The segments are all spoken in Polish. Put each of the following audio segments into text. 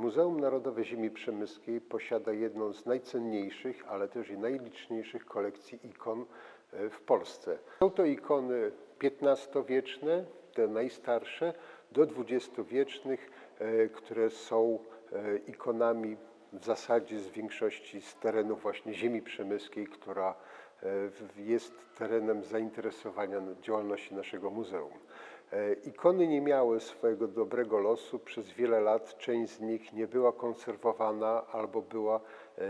Muzeum Narodowe Ziemi Przemyskiej posiada jedną z najcenniejszych, ale też i najliczniejszych kolekcji ikon e, w Polsce. Są to ikony XV-wieczne, te najstarsze, do XX-wiecznych, e, które są e, ikonami w zasadzie z większości z terenów właśnie ziemi przemyskiej, która jest terenem zainteresowania działalności naszego muzeum. E, Ikony nie miały swojego dobrego losu. Przez wiele lat część z nich nie była konserwowana albo była e,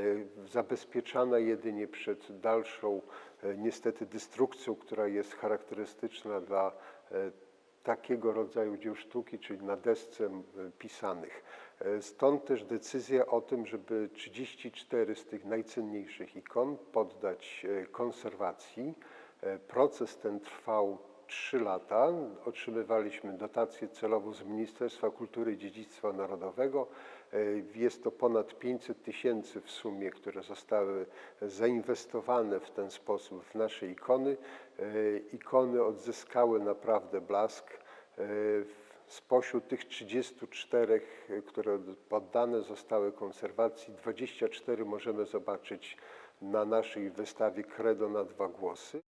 zabezpieczana jedynie przed dalszą, e, niestety, destrukcją, która jest charakterystyczna dla takiego rodzaju dzieł sztuki, czyli na desce pisanych. Stąd też decyzja o tym, żeby 34 z tych najcenniejszych ikon poddać konserwacji. Proces ten trwał 3 lata. Otrzymywaliśmy dotację celową z Ministerstwa Kultury i Dziedzictwa Narodowego. E, Jest to ponad 500 tysięcy w sumie, które zostały zainwestowane w ten sposób w nasze ikony. E, Ikony odzyskały naprawdę blask. E, Spośród tych 34, e, które poddane zostały konserwacji, 24 możemy zobaczyć na naszej wystawie Credo na dwa głosy.